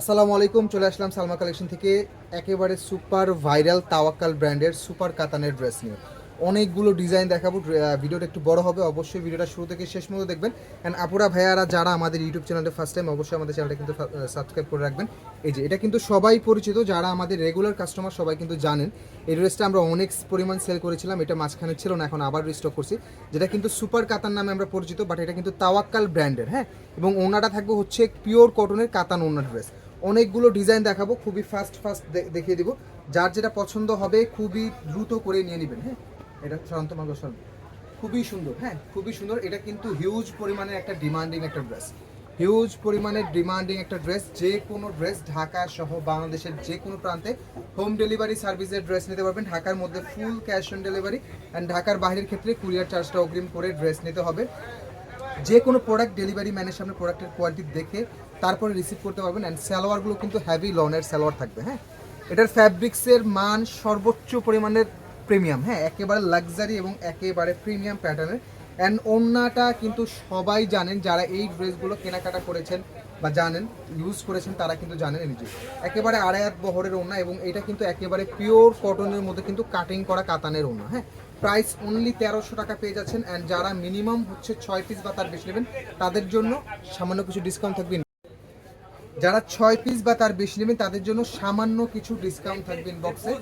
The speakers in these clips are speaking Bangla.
আসসালামু আলাইকুম, চলে আসলাম সালমা কালেকশন থেকে একেবারে সুপার ভাইরাল তাওয়াক্কাল ব্র্যান্ডের সুপার কাতানের ড্রেস নিয়ে। অনেকগুলো ডিজাইন দেখাবো ভিডিওটা একটু বড় হবে, অবশ্যই ভিডিওটা শুরু থেকে শেষ মতো দেখবেন। অ্যান্ড আপুরা, ভাইয়ারা, যারা আমাদের ইউটিউব চ্যানেলে ফার্স্ট টাইম অবশ্যই আমাদের চ্যানেলটা কিন্তু সাবস্ক্রাইব করে রাখবেন। এই যে, এটা কিন্তু সবাই পরিচিত, যারা আমাদের রেগুলার কাস্টমার সবাই কিন্তু জানেন। এই ড্রেসটা আমরা অনেক পরিমাণ সেল করেছিলাম, এটা মাঝখানে ছিল না, এখন আবার রিস্টক করছি। যেটা কিন্তু সুপার কাতান নামে আমরা পরিচিত বাট এটা কিন্তু তাওয়াক্কাল ব্র্যান্ডের হ্যাঁ? এবং ওনাটা থাকবে হচ্ছে পিওর কটনের কাতান ওনার ড্রেস অনেকগুলো ডিজাইন দেখাবো, খুবই ফাস্ট ফাস্ট দেখিয়ে দিব। যার যেটা পছন্দ হবে খুবই দ্রুত করে নিয়ে নেবেন হ্যাঁ? এটা শান্ত মার্গ খুবই সুন্দর হ্যাঁ? খুবই সুন্দর। এটা কিন্তু হিউজ পরিমাণের একটা ডিমান্ডিং একটা ড্রেস হিউজ পরিমাণের ডিমান্ডিং একটা ড্রেস যে কোনো ড্রেস ঢাকা সহ বাংলাদেশের যে কোনো প্রান্তে হোম ডেলিভারি সার্ভিসের ড্রেস নিতে পারবেন। ঢাকার মধ্যে full cash on delivery and ঢাকার বাইরের ক্ষেত্রে কুরিয়ার চার্জটা অগ্রিম করে ড্রেস নিতে হবে। যে কোনো প্রোডাক্ট ডেলিভারি ম্যানের সামনে প্রোডাক্টের কোয়ালিটি দেখে তারপরে রিসিভ করতে পারবেন অ্যান্ড সালোয়ারগুলো কিন্তু হ্যাভি লনের সালোয়ার থাকবে হ্যাঁ? এটার ফ্যাব্রিক্সের মান সর্বোচ্চ পরিমাণের প্রিমিয়াম হ্যাঁ? একেবারে লাক্সারি এবং একেবারে প্রিমিয়াম প্যাটার্নের অ্যান্ড ওড়নাটা কিন্তু সবাই জানেন, যারা এই ড্রেসগুলো কেনাকাটা করেছেন বা জানেন ইউজ করেছেন, তারা কিন্তু জানেন যে। একেবারে আড়ায়াত বহরের ওড়না এবং এটা কিন্তু একেবারে পিওর কটনের মধ্যে কিন্তু কাটিং করা কাতানের ওড়না হ্যাঁ? প্রাইস অনলি তেরোশো টাকা পেয়ে যাচ্ছেন অ্যান্ড যারা মিনিমাম হচ্ছে ছয় পিস বা তার বেশি নেবেন, তাদের জন্য সামান্য কিছু ডিসকাউন্ট থাকবে। যারা ছয় পিস বা তার বেশি নেবেন, তাদের জন্য সামান্য কিছু ডিসকাউন্ট থাকবে ইনবক্সে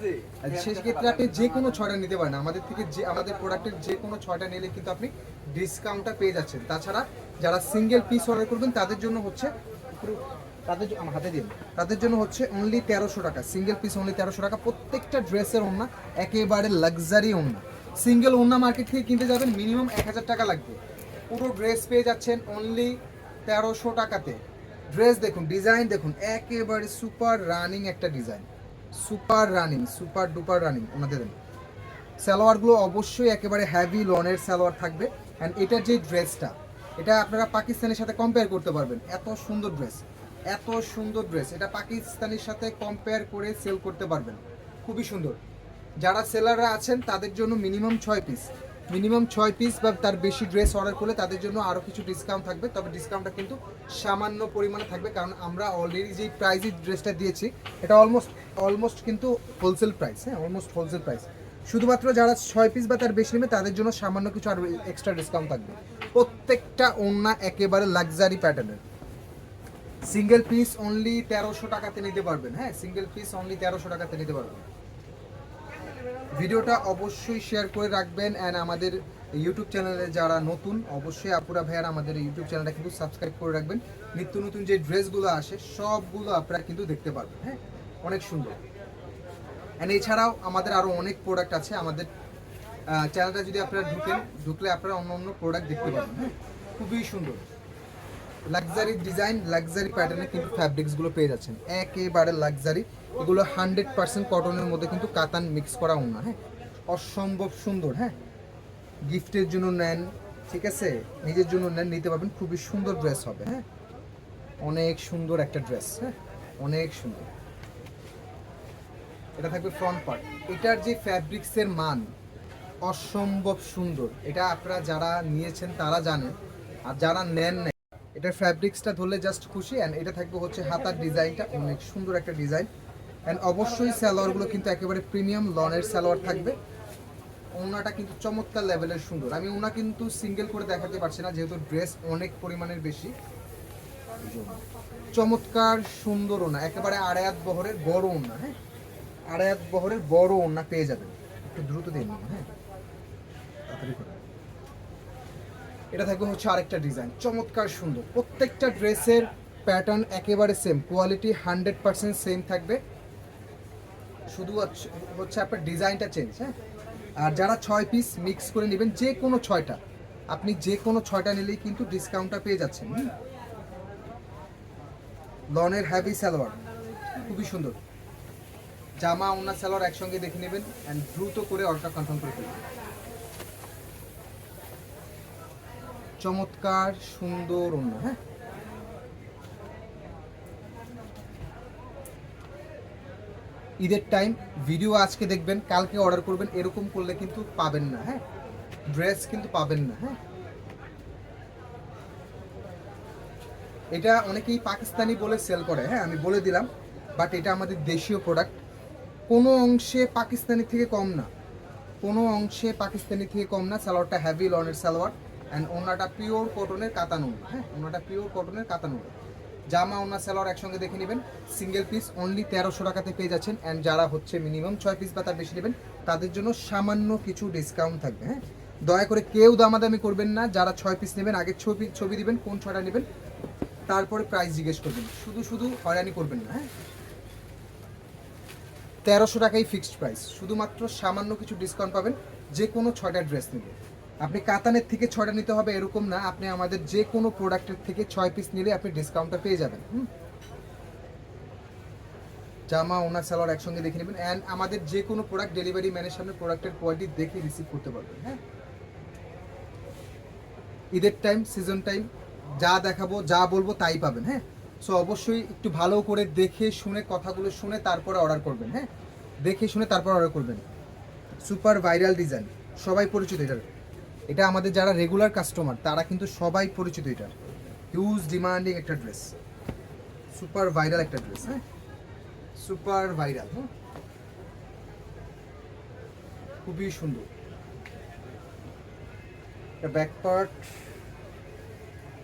সেই ক্ষেত্রে আপনি যে কোনো ছয়টা নিতে পারেন, আমাদের থেকে যে, আমাদের প্রোডাক্টের যে কোনো ছয়টা নিলে কিন্তু আপনি ডিসকাউন্টটা পেয়ে যাচ্ছেন। তাছাড়া যারা সিঙ্গেল পিস অর্ডার করবেন, তাদের জন্য হচ্ছে তাদের হাতে দিন। তাদের জন্য হচ্ছে অনলি তেরোশো টাকা। সিঙ্গেল পিস অনলি তেরোশো টাকা। প্রত্যেকটা ড্রেসের ওড়না একেবারে লাক্সারি ওড়না। সিঙ্গেল ওড়না মার্কেট থেকে কিনতে যাবেন মিনিমাম এক হাজার টাকা লাগবে। পুরো ড্রেস পেয়ে যাচ্ছেন অনলি তেরোশো টাকাতে। ড্রেস দেখুন ডিজাইন দেখুন, একেবারে সুপার রানিং একটা design super running super duper running ওনাদের সালোয়ারগুলো অবশ্যই একেবারে হ্যাভি লনের সালোয়ার থাকবে। অ্যান্ড এটার যে ড্রেসটা এটা আপনারা পাকিস্তানের সাথে কম্পেয়ার করতে পারবেন। এত সুন্দর ড্রেস এত সুন্দর ড্রেস এটা পাকিস্তানের সাথে কম্পেয়ার করে সেল করতে পারবেন। খুবই সুন্দর। যারা সেলাররা আছেন, তাদের জন্য মিনিমাম ছয় পিস মিনিমাম ছয় পিস বা তার বেশি ড্রেস অর্ডার করলে তাদের জন্য আরও কিছু ডিসকাউন্ট থাকবে। তবে ডিসকাউন্টটা কিন্তু সামান্য পরিমাণে থাকবে, কারণ আমরা অলরেডি যেই প্রাইসে ড্রেসটা দিয়েছি, এটা অলমোস্ট অলমোস্ট কিন্তু হোলসেল প্রাইস হ্যাঁ অলমোস্ট হোলসেল প্রাইস শুধুমাত্র যারা ছয় পিস বা তার বেশি নেবে, তাদের জন্য সামান্য কিছু আর এক্সট্রা ডিসকাউন্ট থাকবে। প্রত্যেকটা ওড়না একেবারে লাক্সারি প্যাটার্নের সিঙ্গেল পিস অনলি তেরোশো টাকাতে নিতে পারবেন হ্যাঁ সিঙ্গেল পিস অনলি তেরোশো টাকাতে নিতে পারবেন। ভিডিওটা অবশ্যই শেয়ার করে রাখবেন অ্যান্ড আমাদের ইউটিউব চ্যানেলে যারা নতুন, অবশ্যই আপুরা ভাইয়ার আমাদের ইউটিউব চ্যানেলটা কিন্তু সাবস্ক্রাইব করে রাখবেন। নিত্য নতুন যে ড্রেসগুলো আসে, সবগুলো আপনারা কিন্তু দেখতে পারবেন হ্যাঁ? অনেক সুন্দর। অ্যান্ড এছাড়াও আমাদের আরও অনেক প্রোডাক্ট আছে, আমাদের চ্যানেলটা যদি আপনারা ঢুকেন, ঢুকলে আপনারা অন্য অন্য প্রোডাক্ট দেখতে পাবেন হ্যাঁ? খুবই সুন্দর। লাক্সারি ডিজাইন লাক্সারি প্যাটার্নে কিন্তু ফ্যাব্রিক্সগুলো পেয়ে যাচ্ছেন। একেবারে লাক্সারি এগুলো হান্ড্রেড পার্সেন্ট কটনের মধ্যে কিন্তু কাতান মিক্স করা না হ্যাঁ? অসম্ভব সুন্দর হ্যাঁ? গিফটের জন্য নেন, ঠিক আছে? নিজের জন্য নেন, নিতে পারবেন, খুবই সুন্দর ড্রেস হবে হ্যাঁ? অনেক সুন্দর একটা ড্রেস হ্যাঁ? অনেক সুন্দর। এটা থাকবে ফ্রন্ট পার্ট এটার যে ফ্যাব্রিক্সের মান, অসম্ভব সুন্দর। এটা আপনারা যারা নিয়েছেন তারা জানেন, আর যারা নেন এটার ফ্যাব্রিক্সটা ধরলে জাস্ট খুশি অ্যান্ড এটা থাকবে হচ্ছে হাতার ডিজাইনটা অনেক সুন্দর একটা ডিজাইন অ্যান্ড অবশ্যই সালোয়ারগুলো কিন্তু একেবারে প্রিমিয়াম লনের সালোয়ার থাকবে। ওনাটা কিন্তু চমৎকার লেভেলের সুন্দর। আমি ওনা কিন্তু সিঙ্গেল করে দেখাতে পারছি না, যেহেতু ড্রেস অনেক পরিমাণের বেশি। চমৎকার সুন্দর ওনা। একেবারে আড়ায়াত বহরের বড় ওনা হ্যাঁ? আড়ায়াত বহরের বড় ওনা পেয়ে যাবেন। একটু দ্রুত দিন হ্যাঁ? তাড়াতাড়ি করে। এটা থাকবে হচ্ছে আরেকটা ডিজাইন। চমৎকার সুন্দর। প্রত্যেকটা ড্রেসের প্যাটার্ন একেবারে same quality hundred percent same থাকবে। শুধু হচ্ছে- আপনার ডিজাইনটা চেঞ্জ হ্যাঁ? আর যারা ছয় পিস মিক্স করে নেবেন, যে কোনো ছয়টা। আপনি যে কোনো ছয়টা নিলেই কিন্তু ডিসকাউন্টটা পেয়ে যাচ্ছেন? লনের হ্যাভি সালোয়ার। খুবই সুন্দর। জামা ওনার সালোয়ার একসঙ্গে দেখে নেবেন অ্যান্ড দ্রুত করে অর্ডার কনফার্ম করে ফেলবেন। চমৎকার, সুন্দর অন্য হ্যাঁ? ঈদের টাইম ভিডিও আজকে দেখবেন, কালকে অর্ডার করবেন, এরকম করলে কিন্তু পাবেন না হ্যাঁ? ড্রেস কিন্তু পাবেন না হ্যাঁ? এটা অনেকেই পাকিস্তানি বলে সেল করে হ্যাঁ? আমি বলে দিলাম বাট এটা আমাদের দেশীয় প্রোডাক্ট কোনো অংশে পাকিস্তানি থেকে কম না। কোনো অংশে পাকিস্তানি থেকে কম না, সালোয়ারটা হ্যাভি লনের সালোয়ার। অ্যান্ড ওনাটা পিওর কটনের কাতান হ্যাঁ? ওনাটা পিওর কটনের কাতান জামা ওনা সালোয়ার একসঙ্গে দেখে নেবেন। সিঙ্গেল পিস অনলি তেরোশো টাকাতে পেয়ে যাচ্ছেন। অ্যান্ড যারা হচ্ছে মিনিমাম ছয় পিস বা তার বেশি নেবেন, তাদের জন্য সামান্য কিছু ডিসকাউন্ট থাকবে হ্যাঁ? দয়া করে কেউ দামাদামি করবেন না। যারা ছয় পিস নেবেন, আগে ছবি ছবি দিবেন, কোন ছয়টা নেবেন, তারপরে প্রাইস জিজ্ঞেস করবেন। শুধু শুধু হয়রানি করবেন না হ্যাঁ? তেরোশো টাকাই ফিক্সড প্রাইস শুধুমাত্র সামান্য কিছু ডিসকাউন্ট পাবেন যে কোনো ছয়টা ড্রেস নিলে। আপনি কাতানের থেকে ছয়টা নিতে হবে, এরকম না। আপনি আমাদের যে কোনো প্রোডাক্টের থেকে ছয় পিস নিলে আপনি ডিসকাউন্টটা পেয়ে যাবেন? জামা, ওনার সালোয়ার একসঙ্গে দেখে নেবেন। অ্যান্ড আমাদের যে কোনো প্রোডাক্ট ডেলিভারি ম্যানের সামনে প্রোডাক্টের কোয়ালিটি দেখে রিসিভ করতে পারবেন হ্যাঁ? ঈদের টাইম সিজন টাইম যা দেখাবো, যা বলব তাই পাবেন হ্যাঁ? সো অবশ্যই একটু ভালো করে দেখে শুনে কথাগুলো শুনে তারপরে অর্ডার করবেন হ্যাঁ? দেখে শুনে তারপর অর্ডার করবেন। সুপার ভাইরাল ডিজাইন সবাই পরিচিত এটার। এটা আমাদের যারা রেগুলার কাস্টমার তারা কিন্তু সবাই পরিচিত এটার হিউজ ডিমান্ডিং একটা ড্রেস সুপার ভাইরাল একটা ড্রেস হ্যাঁ? সুপার ভাইরাল হ্যাঁ খুবই সুন্দর। এটা ব্যাক পার্ট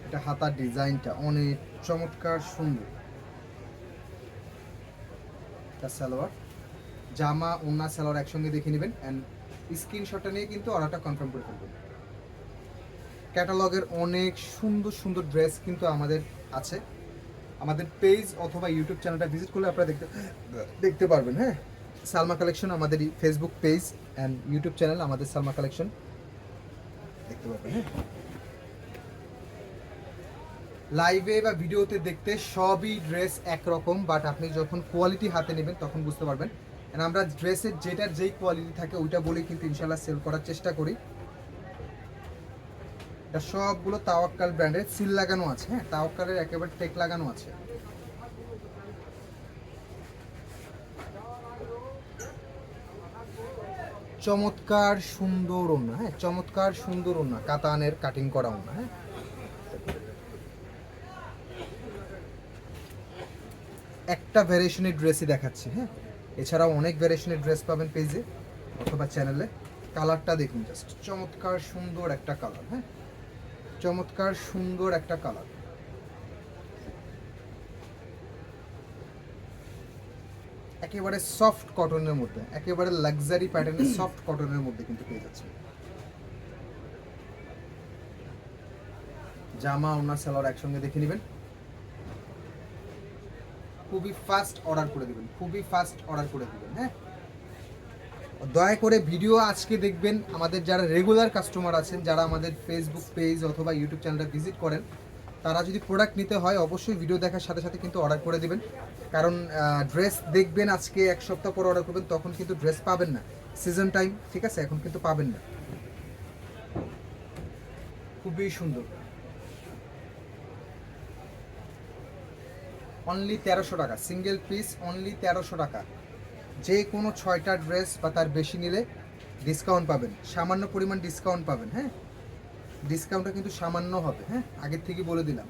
এটা হাতার ডিজাইনটা অনেক চমৎকার, সুন্দর। এটা সালোয়ার। জামা ওন্না সালোয়ার একসঙ্গে দেখে নেবেন। অ্যান্ড স্ক্রিনশটটা নিয়ে কিন্তু অর্ডারটা কনফার্ম করে ফেলবেন। ক্যাটালগের অনেক সুন্দর সুন্দর ড্রেস কিন্তু আমাদের আছে। আমাদের পেজ অথবা ইউটিউব চ্যানেলটা ভিজিট করলে আপনারা দেখতে দেখতে পারবেন হ্যাঁ? সালমা কালেকশন আমাদের Facebook page and YouTube channel আমাদের সালমা কালেকশন দেখতে পারবেন হ্যাঁ? লাইভে বা ভিডিওতে দেখতে সবই ড্রেস একরকম বাট আপনি যখন কোয়ালিটি হাতে নেবেন তখন বুঝতে পারবেন। আমরা ড্রেসের যেটার যেই কোয়ালিটি থাকে, ওইটা বলেই কিন্তু ইনশাল্লাহ সেল করার চেষ্টা করি। এটা সবগুলো তাওয়াক্কাল ব্র্যান্ডের সিল লাগানো আছে হ্যাঁ তাওয়াক্কালের একেবারে টেক লাগানো আছে। চমৎকার সুন্দর ওনা হ্যাঁ চমৎকার সুন্দর ওনা কাতানের কাটিং করা ওনা হ্যাঁ। একটা ভ্যারিয়েশনের ড্রেসই দেখাচ্ছি হ্যাঁ। এছাড়াও অনেক ভ্যারিয়েশনের ড্রেস পাবেন পেজে অথবা চ্যানেলে কালারটা দেখুন জাস্ট চমৎকার সুন্দর একটা কালার হ্যাঁ। চমৎকার সুন্দর একটা কালার। একেবারে সফট কটনের মধ্যে একেবারে লাক্সারি প্যাটার্নের সফট কটনের মধ্যে কিন্তু পেয়ে যাচ্ছে। জামা ওনার সালোয়ার একসঙ্গে দেখে নেবেন। খুবই ফাস্ট অর্ডার করে দিবেন খুবই ফাস্ট অর্ডার করে দিবেন হ্যাঁ? দয়া করে ভিডিও আজকে দেখবেন আমাদের যারা রেগুলার কাস্টমার আছেন, যারা আমাদের ফেসবুক পেজ অথবা ইউটিউব চ্যানেলটা ভিজিট করেন, তারা যদি প্রোডাক্ট নিতে হয়, অবশ্যই ভিডিও দেখার সাথে সাথে কিন্তু অর্ডার করে দিবেন। কারণ ড্রেস দেখবেন আজকে এক সপ্তাহ পর অর্ডার করবেন, তখন কিন্তু ড্রেস পাবেন না। সিজন টাইম ঠিক আছে? এখন কিন্তু পাবেন না। খুবই সুন্দর। অনলি তেরোশো টাকা। সিঙ্গেল পিস অনলি তেরোশো টাকা। যে কোনো ছয়টা ড্রেস বা তার বেশি নিলে ডিসকাউন্ট পাবেন। সামান্য পরিমাণ ডিসকাউন্ট পাবেন হ্যাঁ? ডিসকাউন্টটা কিন্তু সামান্য হবে হ্যাঁ? আগের থেকে বলে দিলাম।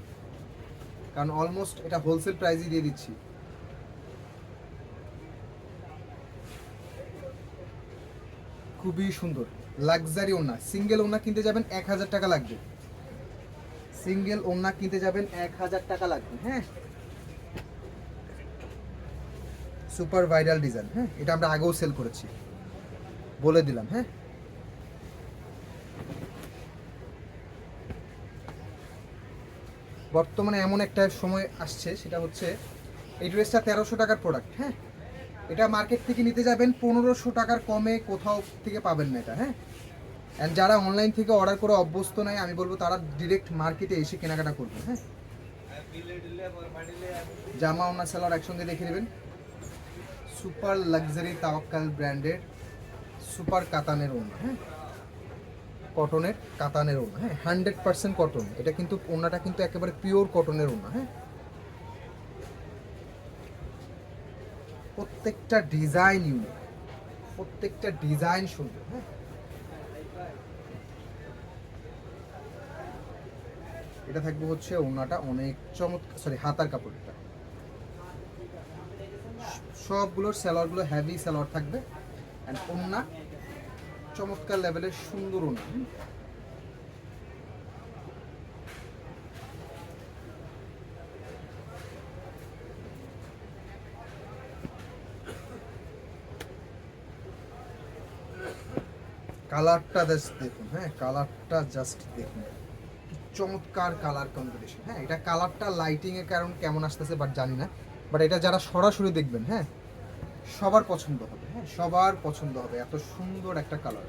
কারণ অলমোস্ট এটা হোলসেল প্রাইসই দিয়ে দিচ্ছি। খুবই সুন্দর। লাক্সারি ওনা সিঙ্গেল ওনা কিনতে যাবেন এক হাজার টাকা লাগবে। সিঙ্গেল ওনা কিনতে যাবেন এক হাজার টাকা লাগবে হ্যাঁ? সুপার ভাইরাল ডিজাইন হ্যাঁ? এটা আমরা আগেও সেল করেছি। বলে দিলাম হ্যাঁ? বর্তমানে এমন একটা সময় আসছে, সেটা হচ্ছে এই ড্রেসটা তেরোশো টাকার প্রোডাক্ট হ্যাঁ? এটা মার্কেট থেকে নিতে যাবেন পনেরোশো টাকার কমে কোথাও থেকে পাবেন না এটা হ্যাঁ? অ্যান্ড যারা অনলাইন থেকে অর্ডার করে অভ্যস্ত নয়, আমি বলব তারা ডিরেক্ট মার্কেটে এসে কেনাকাটা করবে হ্যাঁ? জামা ওনা সালোয়ার একসঙ্গে দেখে নেবেন। সুপার লাক্সারি তাওয়াক্কাল ব্র্যান্ডের সুপার কাতানের ওনা হ্যাঁ? কটনের কাতানের ওনা হ্যাঁ? Hundred percent cotton. এটা কিন্তু ওনাটা কিন্তু একেবারে পিওর কটনের ওনা হ্যাঁ? প্রত্যেকটা ডিজাইন ইউনিক প্রত্যেকটা ডিজাইন সুন্দর হ্যাঁ? এটা থাকবে হচ্ছে ওনাটা অনেক চমৎকার সরি হাতার কাপড়টা সবগুলোর স্যালোয়ারগুলো হ্যাভি স্যালোয়ার থাকবে। অ্যান্ড ওনা চমৎকার লেভেলের সুন্দর ওনা কালারটা জাস্ট দেখুন হ্যাঁ কালারটা জাস্ট দেখুন। চমৎকার কালার কম্বিনেশন হ্যাঁ এটা কালারটা লাইটিং এর কারণ কেমন আসতেছে বাট জানি না। বাট এটা যারা সরাসরি দেখবেন হ্যাঁ সবার পছন্দ হবে হ্যাঁ সবার পছন্দ হবে, এত সুন্দর একটা কালার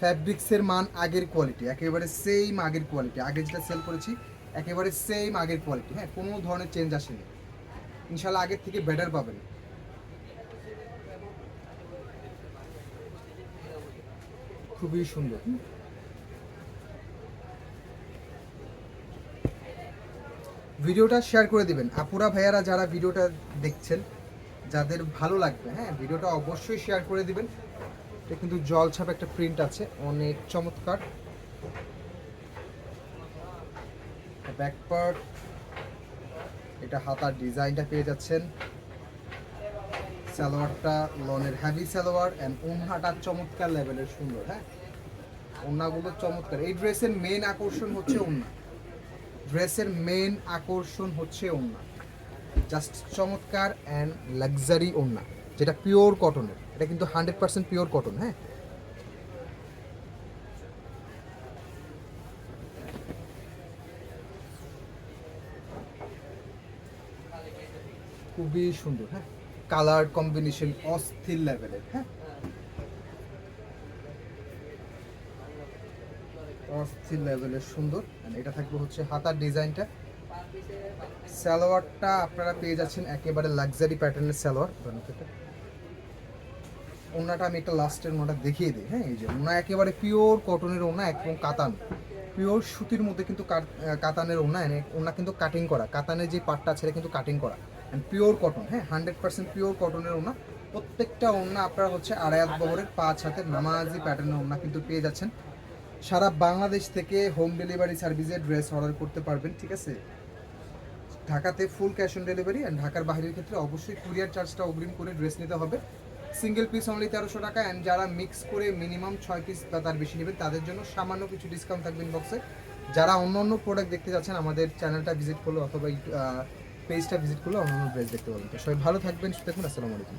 ফ্যাব্রিক্সের মান আগের কোয়ালিটি একেবারে সেম আগের কোয়ালিটি আগে যেটা সেল করেছি, একেবারে সেম আগের কোয়ালিটি হ্যাঁ কোনো ধরনের চেঞ্জ আসেনি। ইনশাল্লাহ আগের থেকে বেটার পাবেন। খুবই সুন্দর ভিডিওটা শেয়ার করে দিবেন। আপুরা, ভাইয়ারা যারা ভিডিওটা দেখছেন, যাদের ভালো লাগবে হ্যাঁ ভিডিওটা অবশ্যই শেয়ার করে দিবেন। এটা কিন্তু জল ছাপ একটা প্রিন্ট আছে, অনেক চমৎকার। ব্যাক পার্ট এটা হাতার ডিজাইনটা পেয়ে যাচ্ছেন। সালোয়ারটা লনের হ্যাভি সালোয়ার অ্যান্ড ওন্নাটা চমৎকার লেভেলের সুন্দর হ্যাঁ? ওন্নাগুলো চমৎকার। এই ড্রেসের মেন আকর্ষণ হচ্ছে ওন্না। ড্রেসের মেন আকর্ষণ হচ্ছে ওন্না জাস্ট চমৎকার অ্যান্ড লাক্সারি ওন্না যেটা পিওর কটনের এটা কিন্তু হান্ড্রেড পার্সেন্ট পিওর কটন হ্যাঁ? খুবই সুন্দর হ্যাঁ? কালার কম্বিনেশন অস্থির লেভেলের হ্যাঁ? অস্থির লেভেলের সুন্দর। এটা থাকবে হচ্ছে হাতার ডিজাইনটা। সালোয়ারটা আপনারা পেয়ে যাচ্ছেন একেবারে লাক্সারি প্যাটার্নের সালোয়ার। ওনাটা আমি একটা লাস্টের ওনাটা দেখিয়ে দিই। হ্যাঁ এই যে ওনা একেবারে পিওর কটনের ওনা, একদম কাতান। পিওর সুতির মধ্যে কিন্তু কাতানের ওনা এনে ওনা কিন্তু কাটিং করা। কাতানের যে পাটটা এটা কিন্তু কাটিং করা। অ্যান্ড পিওর কটন হ্যাঁ হান্ড্রেড পার্সেন্ট পিওর কটনের ওনা। প্রত্যেকটা ওনা আপনারা হচ্ছে আড়াই হাত বহরের পাঁচ হাতের নামাজি প্যাটার্নের ওনা কিন্তু পেয়ে যাচ্ছেন। সারা বাংলাদেশ থেকে হোম ডেলিভারি সার্ভিসের ড্রেস অর্ডার করতে পারবেন, ঠিক আছে? ঢাকাতে full cash on delivery and ঢাকার বাইরের ক্ষেত্রে অবশ্যই কুরিয়ার চার্জটা অগ্রিম করে ড্রেস নিতে হবে। সিঙ্গেল পিস অনলি তেরোশো টাকা অ্যান্ড যারা মিক্স করে মিনিমাম ছয় পিস বা তার বেশি নেবেন, তাদের জন্য সামান্য কিছু ডিসকাউন্ট থাকবে বক্সে যারা অন্য অন্য প্রোডাক্ট দেখতে যাচ্ছেন, আমাদের চ্যানেলটা ভিজিট করল অথবা পেজটা ভিজিট করলে অন্য অন্য ড্রেস দেখতে পাবেন। তো সবাই ভালো থাকবেন দেখুন আসসালামু আলাইকুম।